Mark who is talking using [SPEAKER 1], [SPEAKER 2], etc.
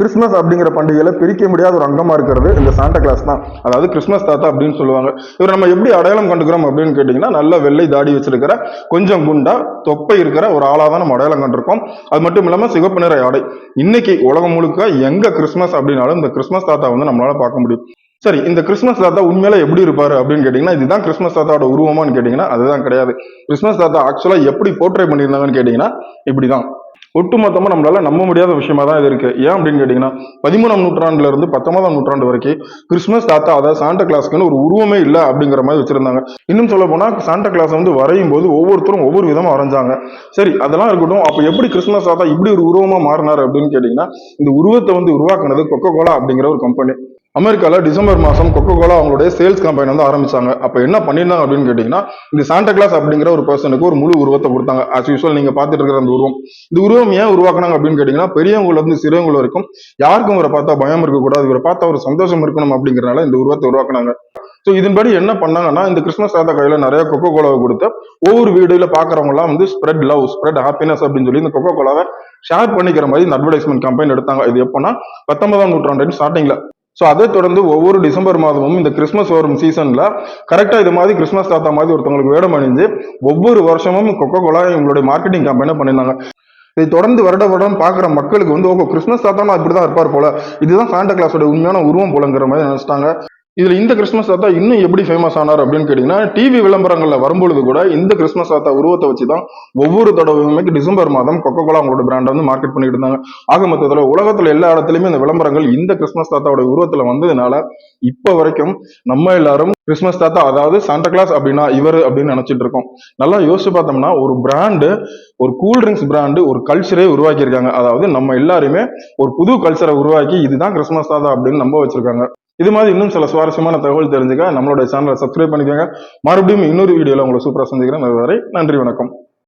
[SPEAKER 1] Christmas அப்படிங்கிற பண்டிகையில பிரிக்க முடியாத ஒரு அங்கமா இருக்கிறது இந்த சாண்டா கிளாஸ் தான். அதாவது கிறிஸ்மஸ் தாத்தா அப்படின்னு சொல்லுவாங்க. இவர் நம்ம எப்படி அடையாளம் கண்டுக்கிறோம் அப்படின்னு கேட்டிங்கன்னா நல்ல வெள்ளை தாடி வச்சிருக்கிற கொஞ்சம் குண்டா தொப்பை இருக்கிற ஒரு ஆளா தான் நம்ம அடையாளம் கண்டிருக்கோம். அது மட்டும் இல்லாம சிவப்பு நிற ஆடை. இன்னைக்கு உலகம் முழுக்க எங்க கிறிஸ்மஸ் அப்படின்னாலும் இந்த கிறிஸ்மஸ் தாத்தா வந்து நம்மளால பார்க்க முடியும். சரி இந்த கிறிஸ்மஸ் தாத்தா உண்மையில எப்படி இருப்பாரு அப்படின்னு கேட்டீங்கன்னா இதுதான் கிறிஸ்மஸ் தாத்தாவோட உருவமான்னு கேட்டீங்கன்னா அதுதான் கிடையாது. கிறிஸ்மஸ் தாத்தா ஆக்சுவலா எப்படி போர்ட்ரே பண்ணியிருந்தாங்கன்னு கேட்டீங்கன்னா இப்படிதான். ஒட்டுமொத்தமாக நம்மளால நம்ப முடியாத விஷயமா தான் இது இருக்கு. ஏன் அப்படின்னு கேட்டீங்கன்னா பதிமூணாம் நூற்றாண்டுல இருந்து பத்தொன்பதாம் நூற்றாண்டு வரைக்கும் கிறிஸ்மஸ் தாத்தா அதாவது சாண்டா கிளாஸ்க்குன்னு ஒரு உருவமே இல்லை அப்படிங்கிற மாதிரி வச்சிருந்தாங்க. இன்னும் சொல்ல போனால் சாண்டா கிளாஸ் வந்து வரையும் போது ஒவ்வொருத்தரும் ஒவ்வொரு விதமாக வரைஞ்சாங்க. சரி அதெல்லாம் இருக்கட்டும். அப்போ எப்படி கிறிஸ்மஸ் தாத்தா இப்படி ஒரு உருவமாக மாறினார் அப்படின்னு கேட்டிங்கன்னா இந்த உருவத்தை வந்து உருவாக்குனது கொக்கோ கோலா அப்படிங்கிற ஒரு கம்பெனி அமெரிக்காவில் டிசம்பர் மாதம் கொக்கோ கோலா அவங்களுடைய சேல்ஸ் கம்பெனி வந்து ஆரம்பிச்சாங்க. அப்போ என்ன பண்ணியிருந்தாங்க அப்படின்னு கேட்டிங்கன்னா இந்த சாண்டா கிளாஸ் அப்படிங்கிற ஒரு பர்சனுக்கு ஒரு முழு உருவத்தை கொடுத்தாங்க. ஆஸ் யூஸ்வல் நீங்கள் பார்த்துட்டு இருக்கிற அந்த உருவம். இந்த உருவம் ஏன் உருவாக்குனாங்க அப்படின்னு கேட்டிங்கன்னா பெரியவங்கள இருந்து சிறியவங்க வரைக்கும் யாருக்கும் இவரை பார்த்தா பயம் இருக்கக்கூடாது. இவரை பார்த்தா ஒரு சந்தோஷம் இருக்கணும் அப்படிங்கிறனால இந்த உருவத்தை உருவாக்குனாங்க. ஸோ இதன்படி என்ன பண்ணாங்கன்னா இந்த கிறிஸ்மஸ் தாத்தா கையில் நிறைய கொக்கோ கோலாவை கொடுத்து ஒவ்வொரு வீடுல பார்க்குறவங்களாம் வந்து ஸ்ப்ரெட் லவ் ஸ்ப்ரெட் ஹாப்பினஸ் அப்படின்னு சொல்லி இந்த கொக்கோ கோலாவை ஷேர் பண்ணிக்கிற மாதிரி இந்த அட்வர்டைஸ்மெண்ட் கம்பெனி எடுத்தாங்க. இது எப்போனா பத்தொன்பதாம் நூற்றாண்டு ஸ்டார்டிங்ல ஸோ அதை தொடர்ந்து ஒவ்வொரு டிசம்பர் மாதமும் இந்த கிறிஸ்மஸ் வரும் சீசன்ல கரெக்டாக இது மாதிரி கிறிஸ்மஸ் தாத்தா மாதிரி ஒருத்தவங்களுக்கு வேடம் அணிஞ்சு ஒவ்வொரு வருஷமும் கொக்கோ கோலா இவங்களுடைய மார்க்கெட்டிங் கம்பெனி பண்ணியிருந்தாங்க. இதை தொடர்ந்து வருட வருடம் பார்க்குற மக்களுக்கு வந்து ஓகோ கிறிஸ்மஸ் தாத்தா இப்படிதான் இருப்பார் போல. இதுதான் சாண்டா கிளாஸோட உண்மையான உருவம் போலங்கிற மாதிரி நினைச்சிட்டாங்க. இதில் இந்த கிறிஸ்மஸ் தாத்தா இன்னும் எப்படி ஃபேமஸ் ஆனார் அப்படின்னு கேட்டிங்கன்னா டிவி விளம்பரங்களில் வரும்பொழுது கூட இந்த கிறிஸ்மஸ் தாத்தா உருவத்தை வச்சு தான் ஒவ்வொரு தடவையுமே டிசம்பர் மாதம் கொக்கோ கோலா அவங்களோட பிராண்டை வந்து மார்க்கெட் பண்ணிட்டு இருந்தாங்க. ஆக மொத்தத்தில் உலகத்தில் எல்லா இடத்துலையுமே இந்த விளம்பரங்கள் இந்த கிறிஸ்மஸ் தாத்தாவோட உருவத்தில் வந்ததுனால இப்போ வரைக்கும் நம்ம எல்லாரும் கிறிஸ்மஸ் தாத்தா அதாவது சாண்டா கிளாஸ் அப்படின்னா இவர் அப்படின்னு நினச்சிட்டு இருக்கோம். நல்லா யோசிச்சு பார்த்தோம்னா ஒரு பிராண்டு ஒரு கூல் ட்ரிங்க்ஸ் பிராண்டு ஒரு கல்ச்சரே உருவாக்கியிருக்காங்க. அதாவது நம்ம எல்லாருமே ஒரு புது கல்ச்சரை உருவாக்கி இதுதான் கிறிஸ்மஸ் தாத்தா அப்படின்னு நம்ப வச்சிருக்காங்க. இது மாதிரி இன்னும் சில சுவாரஸ்யமான தகவல் தெரிஞ்சுக்க நம்மளோட சேனலை சப்ஸ்கிரைப் பண்ணிக்கோங்க. மறுபடியும் இன்னொரு வீடியோவில் உங்களை சூப்பராக சந்திக்கிறேன். அது வரை நன்றி வணக்கம்.